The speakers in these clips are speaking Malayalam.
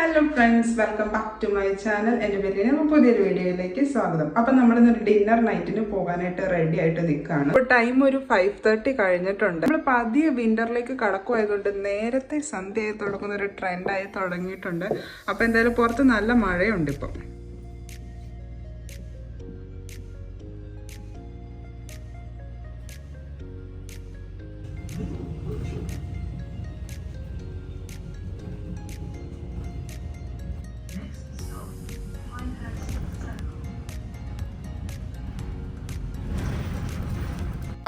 Hello friends welcome back to my channel എന്റെ പേര് പുതിയൊരു വീഡിയോയിലേക്ക് സ്വാഗതം. അപ്പം നമ്മളിന്നൊരു ഡിന്നർ നൈറ്റിന് പോകാനായിട്ട് റെഡി ആയിട്ട് നിൽക്കുകയാണ്. ഇപ്പോൾ ടൈം ഒരു ഫൈവ് തേർട്ടി കഴിഞ്ഞിട്ടുണ്ട്. നമ്മൾ പതിയെ വിന്ററിലേക്ക് കടക്കുമായതുകൊണ്ട് നേരത്തെ സന്ധ്യയായി തുടങ്ങുന്ന ഒരു ട്രെൻഡായി തുടങ്ങിയിട്ടുണ്ട്. അപ്പോൾ എന്തായാലും പുറത്ത് നല്ല മഴയുണ്ട് ഇപ്പം.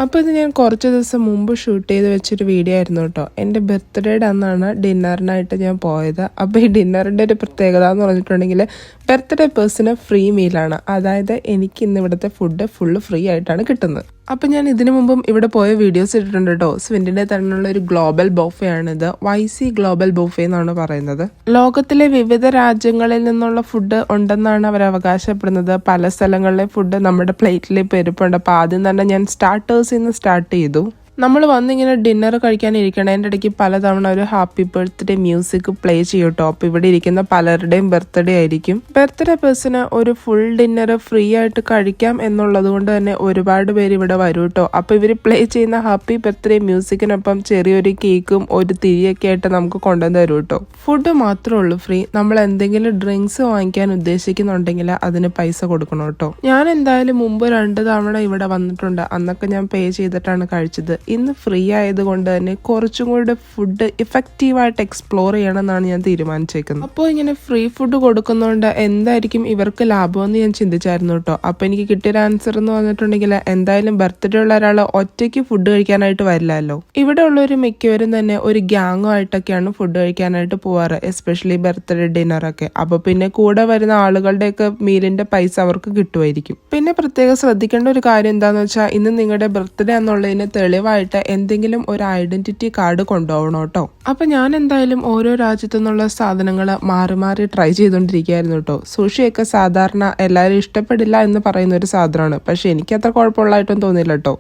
അപ്പോൾ ഇത് ഞാൻ കുറച്ച് ദിവസം മുമ്പ് ഷൂട്ട് ചെയ്ത് വെച്ചൊരു വീഡിയോ ആയിരുന്നു കേട്ടോ. എന്റെ ബർത്ത്ഡേയുടെ അന്നാണ് ഡിന്നറിനായിട്ട് ഞാൻ പോയത്. അപ്പോൾ ഈ ഡിന്നറിന്റെ ഒരു പ്രത്യേകത എന്ന് പറഞ്ഞിട്ടുണ്ടെങ്കിൽ ബർത്ത്ഡേ പേഴ്സണ് ഫ്രീ മീലാണ് അതായത് എനിക്ക് ഇന്ന് ഇവിടുത്തെ ഫുഡ് ഫുള്ള് ഫ്രീ ആയിട്ടാണ് കിട്ടുന്നത്. അപ്പം ഞാൻ ഇതിനു മുമ്പും ഇവിടെ പോയ വീഡിയോസ് ഇട്ടിട്ടുണ്ട് കേട്ടോ. സ്വിൻഡിന്റെ തന്നെയുള്ള ഒരു ഗ്ലോബൽ ബോഫയാണിത്. വൈ സി ഗ്ലോബൽ ബോഫെ എന്നാണ് പറയുന്നത്. ലോകത്തിലെ വിവിധ രാജ്യങ്ങളിൽ നിന്നുള്ള ഫുഡ് ഉണ്ടെന്നാണ് അവർ അവകാശപ്പെടുന്നത്. പല സ്ഥലങ്ങളിലെ ഫുഡ് നമ്മുടെ പ്ലേറ്റിൽ ഇപ്പോൾ ഇരിപ്പുണ്ട്. അപ്പോൾ ആദ്യം തന്നെ ഞാൻ സ്റ്റാർട്ടേഴ്സിൽ നിന്ന് സ്റ്റാർട്ട് ചെയ്തു. നമ്മൾ വന്നിങ്ങനെ ഡിന്നർ കഴിക്കാൻ ഇരിക്കണതിന്റെ ഇടയ്ക്ക് പലതവണ ഒരു ഹാപ്പി ബർത്ത്ഡേ മ്യൂസിക് പ്ലേ ചെയ്യും കേട്ടോ ഇവിടെ ഇരിക്കുന്ന പലരുടെയും ബർത്ത്ഡേ ആയിരിക്കും. ബർത്ത്ഡേ പേഴ്സണ് ഒരു ഫുൾ ഡിന്നർ ഫ്രീ ആയിട്ട് കഴിക്കാം എന്നുള്ളത് കൊണ്ട് തന്നെ ഒരുപാട് പേര് ഇവിടെ വരും കേട്ടോ അപ്പോൾ ഇവർ പ്ലേ ചെയ്യുന്ന ഹാപ്പി ബർത്ത്ഡേ മ്യൂസിക്കിനൊപ്പം ചെറിയൊരു കേക്കും ഒരു തിരിയൊക്കെ ആയിട്ട് നമുക്ക് കൊണ്ടുവന്ന് തരും കേട്ടോ ഫുഡ് മാത്രമേ ഉള്ളൂ ഫ്രീ നമ്മൾ എന്തെങ്കിലും ഡ്രിങ്ക്സ് വാങ്ങിക്കാൻ ഉദ്ദേശിക്കുന്നുണ്ടെങ്കിൽ അതിന് പൈസ കൊടുക്കണം കേട്ടോ. ഞാൻ എന്തായാലും മുമ്പ് രണ്ട് തവണ ഇവിടെ വന്നിട്ടുണ്ട്. അന്നൊക്കെ ഞാൻ പേ ചെയ്തിട്ടാണ് കഴിച്ചത്. ഇന്ന് ഫ്രീ ആയതുകൊണ്ട് തന്നെ കുറച്ചും കൂടെ ഫുഡ് ഇഫക്റ്റീവായിട്ട് എക്സ്പ്ലോർ ചെയ്യണമെന്നാണ് ഞാൻ തീരുമാനിച്ചേക്കുന്നത്. അപ്പോൾ ഇങ്ങനെ ഫ്രീ ഫുഡ് കൊടുക്കുന്നതുകൊണ്ട് എന്തായിരിക്കും ഇവർക്ക് ലാഭമെന്ന് ഞാൻ ചിന്തിച്ചായിരുന്നു കേട്ടോ. അപ്പോൾ എനിക്ക് കിട്ടിയൊരു ആൻസർ എന്ന് പറഞ്ഞിട്ടുണ്ടെങ്കിൽ എന്തായാലും ബർത്ത്ഡേ ഉള്ള ഒരാൾ ഒറ്റയ്ക്ക് ഫുഡ് കഴിക്കാനായിട്ട് വരില്ലല്ലോ. ഇവിടെ ഉള്ളവർ മിക്കവരും തന്നെ ഒരു ഗ്യാങ്ങുമായിട്ടൊക്കെയാണ് ഫുഡ് കഴിക്കാനായിട്ട് പോവാറ് എസ്പെഷ്യലി ബർത്ത്ഡേ ഡിന്നറൊക്കെ അപ്പോൾ പിന്നെ കൂടെ വരുന്ന ആളുകളുടെയൊക്കെ മീലിന്റെ പൈസ അവർക്ക് കിട്ടുമായിരിക്കും. പിന്നെ പ്രത്യേകം ശ്രദ്ധിക്കേണ്ട ഒരു കാര്യം എന്താണെന്ന് വെച്ചാൽ ഇന്ന് നിങ്ങളുടെ ബർത്ത്ഡേ എന്നുള്ളതിന് തെളിവായിട്ട് എന്തെങ്കിലും ഒരു ഐഡന്റിറ്റി കാർഡ് കൊണ്ടുപോകണം കേട്ടോ. അപ്പൊ ഞാൻ എന്തായാലും ഓരോ രാജ്യത്തു നിന്നുള്ള സാധനങ്ങൾ മാറി മാറി ട്രൈ ചെയ്തുകൊണ്ടിരിക്കുകയായിരുന്നു കേട്ടോ. സുഷിയൊക്കെ സാധാരണ എല്ലാവരും ഇഷ്ടപ്പെടില്ല എന്ന് പറയുന്ന ഒരു സാധനമാണ്. പക്ഷെ എനിക്ക് അത്ര കുഴപ്പമുള്ളതായിട്ടൊന്നും തോന്നിയില്ല കേട്ടോ.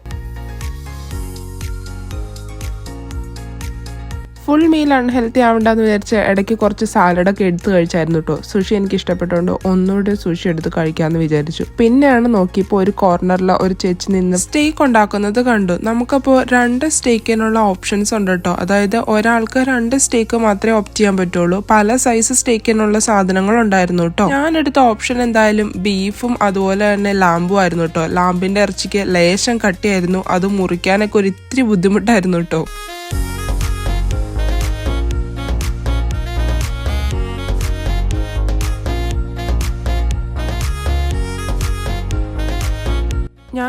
ഫുൾ മീൽ അൺഹെൽത്തി ആവണ്ടെന്ന് വിചാരിച്ച് ഇടയ്ക്ക് കുറച്ച് സാലഡൊക്കെ എടുത്ത് കഴിച്ചായിരുന്നു കേട്ടോ സുഷി എനിക്ക് ഇഷ്ടപ്പെട്ടുകൊണ്ട് ഒന്നുകൂടി സുഷി എടുത്ത് കഴിക്കാമെന്ന് വിചാരിച്ചു. പിന്നെയാണ് നോക്കിയപ്പോൾ ഒരു കോർണറിൽ ഒരു ചേച്ചി നിന്ന് സ്റ്റേക്ക് ഉണ്ടാക്കുന്നത് കണ്ടു. നമുക്കപ്പോൾ രണ്ട് സ്റ്റേക്കിനുള്ള ഓപ്ഷൻസ് ഉണ്ട് കേട്ടോ അതായത് ഒരാൾക്ക് രണ്ട് സ്റ്റേക്ക് മാത്രമേ ഓപ്റ്റ് ചെയ്യാൻ പറ്റുള്ളൂ. പല സൈസ് സ്റ്റേക്കിനുള്ള സാധനങ്ങൾ ഉണ്ടായിരുന്നു കേട്ടോ ഞാൻ എടുത്ത ഓപ്ഷൻ എന്തായാലും ബീഫും അതുപോലെ തന്നെ ലാമ്പും ആയിരുന്നു കേട്ടോ ലാമ്പിന്റെ ഇറച്ചിക്ക് ലേശം കട്ടിയായിരുന്നു. അത് മുറിക്കാനൊക്കെ ഒരു ഇത്തിരി ബുദ്ധിമുട്ടായിരുന്നു കേട്ടോ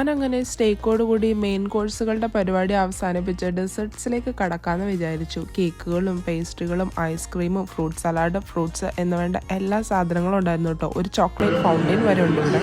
ഞാൻ അങ്ങനെ സ്റ്റേക്കോട് കൂടി മെയിൻ കോഴ്സുകളുടെ പരിപാടി അവസാനിപ്പിച്ച് ഡെസേർട്സിലേക്ക് കടക്കാമെന്ന് വിചാരിച്ചു. കേക്കുകളും പേസ്ട്രികളും ഐസ്ക്രീമും ഫ്രൂട്ട് സലാഡ് ഫ്രൂട്ട്സ് എന്ന് വേണ്ട എല്ലാ സാധനങ്ങളും ഉണ്ടായിരുന്നു കേട്ടോ ഒരു ചോക്ലേറ്റ് ഫൗണ്ടൈൻ വരെ ഉണ്ട് ഇവിടെ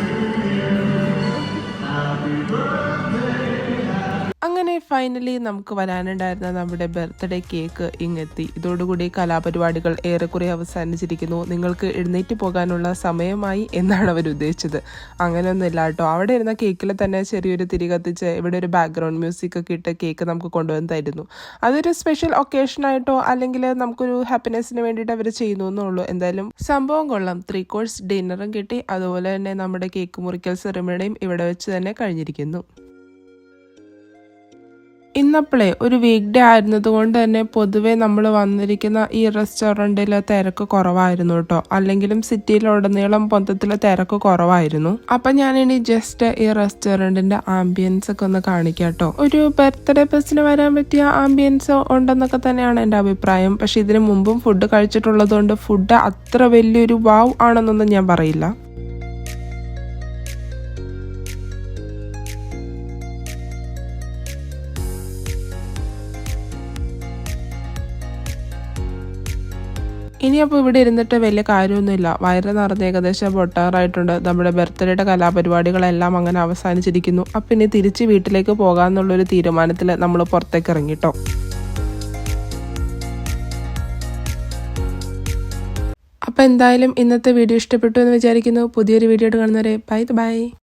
ഫൈനലി നമുക്ക് വരാനുണ്ടായിരുന്ന നമ്മുടെ ബർത്ത്ഡേ കേക്ക് ഇങ്ങെത്തി. ഇതോടുകൂടി കലാപരിപാടികൾ ഏറെക്കുറെ അവസാനിച്ചിരിക്കുന്നു. നിങ്ങൾക്ക് എഴുന്നേറ്റ് പോകാനുള്ള സമയമായി എന്നാണ് അവർ ഉദ്ദേശിച്ചത്. അങ്ങനെയൊന്നുമില്ല കേട്ടോ. അവിടെ ഇരുന്ന കേക്കിൽ തന്നെ ചെറിയൊരു തിരി കത്തിച്ച് ഇവിടെ ഒരു ബാക്ക്ഗ്രൗണ്ട് മ്യൂസിക് ഒക്കെ ഇട്ട് കേക്ക് നമുക്ക് കൊണ്ടുവന്ന് തരുന്നു. അതൊരു സ്പെഷ്യൽ ഒക്കേഷൻ ആയിട്ടോ അല്ലെങ്കിൽ നമുക്കൊരു ഹാപ്പിനെസ്സിന് വേണ്ടിയിട്ട് അവർ ചെയ്യുന്നു എന്നുള്ളൂ. എന്തായാലും സംഭവം കൊള്ളാം. ത്രീ കോഴ്സ് ഡിന്നറും കിട്ടി. അതുപോലെ തന്നെ നമ്മുടെ കേക്ക് മുറിക്കൽ സെറിമണിയും ഇവിടെ വെച്ച് തന്നെ കഴിഞ്ഞിരിക്കുന്നു. ഇന്നപ്പോഴേ ഒരു വീക്ക് ഡേ ആയിരുന്നതുകൊണ്ട് തന്നെ പൊതുവേ നമ്മൾ വന്നിരിക്കുന്ന ഈ റെസ്റ്റോറന്റിൽ തിരക്ക് കുറവായിരുന്നു കേട്ടോ. അല്ലെങ്കിലും സിറ്റിയിലുടനീളം മൊത്തത്തിൽ തിരക്ക് കുറവായിരുന്നു. അപ്പം ഞാനിനി ജസ്റ്റ് ഈ റെസ്റ്റോറന്റിന്റെ ആംബിയൻസ് ഒക്കെ ഒന്ന് കാണിക്കാം കേട്ടോ. ഒരു ബർത്ത്ഡേ ബസ്സിന് വരാൻ പറ്റിയ ആംബിയൻസ് ഉണ്ടെന്നൊക്കെ തന്നെയാണ് എന്റെ അഭിപ്രായം. പക്ഷേ ഇതിനു മുമ്പും ഫുഡ് കഴിച്ചിട്ടുള്ളതുകൊണ്ട് ഫുഡ് അത്ര വലിയൊരു വാവ് ആണെന്നൊന്നും ഞാൻ പറയില്ല. ഇനിയപ്പോൾ ഇവിടെ ഇരുന്നിട്ട് വലിയ കാര്യമൊന്നുമില്ല. വയറ് നിറഞ്ഞ് ഏകദേശം പൊട്ടാറായിട്ടുണ്ട് നമ്മുടെ ബർത്ത്ഡേയുടെ കലാപരിപാടികളെല്ലാം അങ്ങനെ അവസാനിച്ചിരിക്കുന്നു. അപ്പം ഇനി തിരിച്ച് വീട്ടിലേക്ക് പോകാമെന്നുള്ളൊരു തീരുമാനത്തിൽ നമ്മൾ പുറത്തേക്ക് ഇറങ്ങിട്ടോ അപ്പോൾ എന്തായാലും ഇന്നത്തെ വീഡിയോ ഇഷ്ടപ്പെട്ടു എന്ന് വിചാരിക്കുന്നു. പുതിയൊരു വീഡിയോ കാണുന്നവരെ ബൈ ബൈ.